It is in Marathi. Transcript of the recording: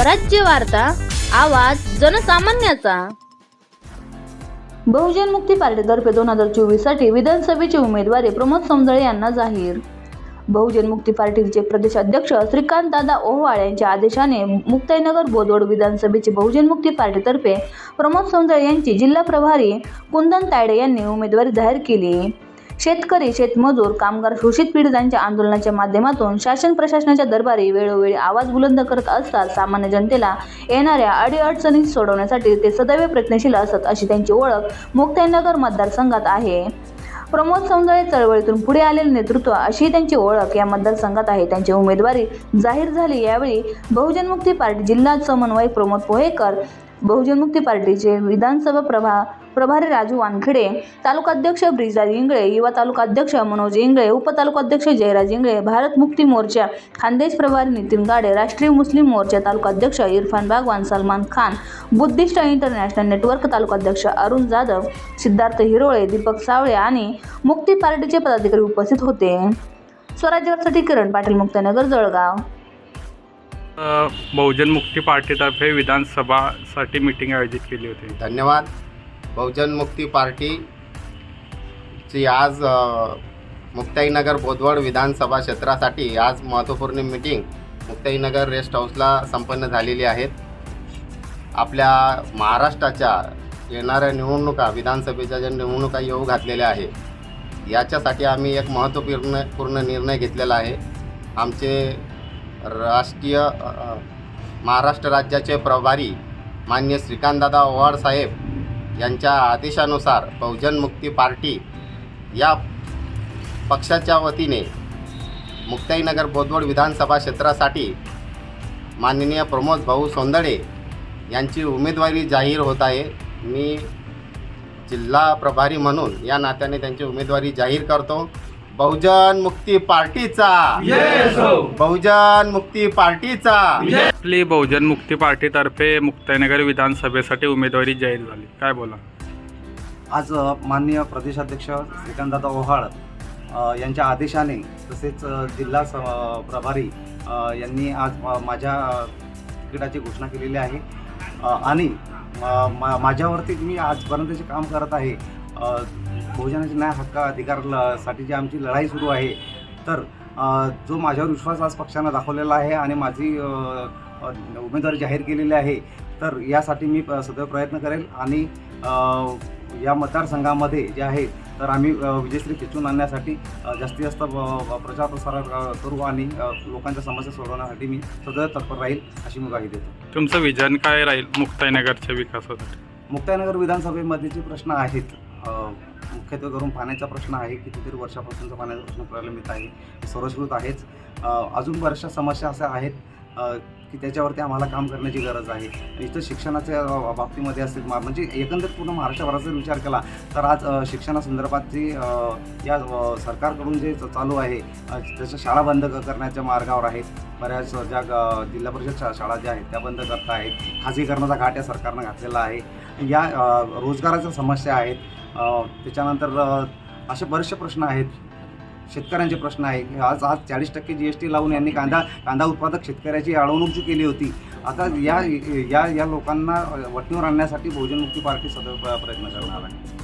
स्वराज्य वार्ता आवाज जनसामान्याचा. बहुजन मुक्ती पार्टीतर्फे दोन हजार चोवीससाठी विधानसभेची उमेदवारी प्रमोद समजळे यांना जाहीर. बहुजन मुक्ती पार्टीचे प्रदेश अध्यक्ष श्रीकांत दादा ओहवाळ यांच्या आदेशाने मुक्ताईनगर बोदवड विधानसभेचे बहुजन मुक्ती पार्टीतर्फे प्रमोद समजळे यांची जिल्हा प्रभारी कुंदन तायडे यांनी उमेदवारी जाहीर केली. शेतकरी शेतमजूर कामगार शोषित पीडितांच्या आंदोलनाच्या माध्यमातून शासन प्रशासनाच्या दरबारी वेळोवेळी आवाज बुलंद करत असतात सामान्य जनतेला येणाऱ्या अडीअडचणी सोडवण्यासाठी ते सदैव प्रयत्नशील असत अशी त्यांची ओळख मुक्ताईनगर मतदारसंघात आहे. प्रमोद सौंदर्य चळवळीतून पुढे आलेले नेतृत्व अशी त्यांची ओळख या मतदारसंघात आहे. त्यांची उमेदवारी जाहीर झाली. यावेळी बहुजन मुक्ती पार्टी जिल्हा समन्वयक प्रमोद पोहेकर बहुजन मुक्ती पार्टीचे विधानसभा प्रभा प्रभारी राजू वानखेडे तालुकाध्यक्ष ब्रिजराज इंगळे युवा तालुकाध्यक्ष मनोज इंगळे उपतालुकाध्यक्ष जयराज इंगळे भारत मुक्ती मोर्चा खानदेश प्रभारी नितीन गाडे राष्ट्रीय मुस्लिम मोर्चा तालुकाध्यक्ष Irfan Bagwan Salman Khan Buddhist international network तालुकाध्यक्ष अरुण जाधव सिद्धार्थ हिरोळे दीपक सावळे आणि मुक्ती पार्टीचे पदाधिकारी उपस्थित होते. स्वराज्यासाठी किरण पाटील मुक्तनगर जळगाव. बहुजन मुक्ती पार्टीतर्फे विधानसभासाठी मीटिंग आयोजित केली होती. धन्यवाद. बहुजन मुक्ती पार्टीची आज मुक्ताईनगर बोदवड विधानसभा क्षेत्रासाठी आज महत्त्वपूर्ण मीटिंग मुक्ताईनगर रेस्ट हाऊसला संपन्न झालेली आहेत. आपल्या महाराष्ट्राच्या येणाऱ्या निवडणुका विधानसभेच्या ज्या निवडणुका येऊ घातलेल्या आहे याच्यासाठी आम्ही एक महत्त्वपूर्ण पूर्ण निर्णय घेतलेला आहे. आमचे राष्ट्रीय महाराष्ट्र राज्याचे प्रभारी मान्य श्रीकांतदादा ओवाड साहेब यांच्या आदेशानुसार बहुजन मुक्ती पार्टी या पक्षाच्या वतीने मुक्ताईनगर बोदवड विधानसभा क्षेत्रासाठी माननीय प्रमोद भाऊ सोंदडे यांची उमेदवारी जाहीर होत आहे. मी जिल्हा प्रभारी म्हणून या नात्याने त्यांची उमेदवारी जाहीर करतो. बहुजन मुक्ती पार्टीचा. बहुजन मुक्ती पार्टीचा. आपली बहुजन मुक्ती पार्टीतर्फे मुक्ताईनगर विधानसभेसाठी उमेदवारी जाहीर झाली? काय बोला? आज माननीय प्रदेशाध्यक्ष श्रीकांतदादा ओहाळ यांच्या आदेशाने तसेच जिल्हा प्रभारी यांनी आज माझ्या तिकिटाची घोषणा केलेली आहे. आणि माझ्यावरती मी आजपर्यंत जे काम करत आहे. बहुजनाच्या न्याय हक्क अधिकार ल- साठी जी आमची लढाई सुरू आहे तर जो माझ्यावर विश्वास आज पक्षानं दाखवलेला आहे आणि माझी उमेदवारी जाहीर केलेली आहे तर यासाठी मी सदैव प्रयत्न करेल आणि या मतदारसंघामध्ये जे आहे तर आम्ही विजयश्री खेचून आणण्यासाठी जास्तीत जास्त प्रचार प्रसार करू आणि लोकांच्या समस्या सोडवण्यासाठी मी सदैव तत्पर राहील अशी मी ग्वाही देतो. तुमचं विजन काय राहील मुक्ताईनगरच्या विकासासाठी? मुक्ताईनगर विधानसभेमध्ये जे प्रश्न आहेत मुख्यत्वे करून पाण्याचा प्रश्न आहे कितीतरी वर्षापासूनचा पाण्याचा प्रश्न प्रलंबित आहे सर्वश्रुत आहेच. अजून बऱ्याचशा समस्या अशा आहेत की त्याच्यावरती आम्हाला काम करण्याची गरज आहे. इथं शिक्षणाच्या बाबतीमध्ये असेल मा- म्हणजे एकंदरीत पूर्ण महाराष्ट्रभराचा जर विचार केला तर आज शिक्षणासंदर्भात जी या सरकारकडून जे चालू आहे त्याच्या शाळा बंद करण्याच्या मार्गावर आहेत. बऱ्याच ज्या ग- जिल्हा परिषद शा- शाळा ज्या आहेत त्या बंद करता आहेत खाजगीकरणाचा घाट या सरकारनं घातलेला आहे. या रोजगाराच्या समस्या आहेत. त्याच्यानंतर असे बरेचसे प्रश्न आहेत. शेतकऱ्यांचे प्रश्न आहे आज आज चाळीस टक्के जी एस टी लावून यांनी कांदा कांदा उत्पादक शेतकऱ्याची अडवणूक जी केली होती आता या या या लोकांना वटणीवर आणण्यासाठी बहुजन मुक्ती पार्टी सदैव प्रयत्न करणार आहे.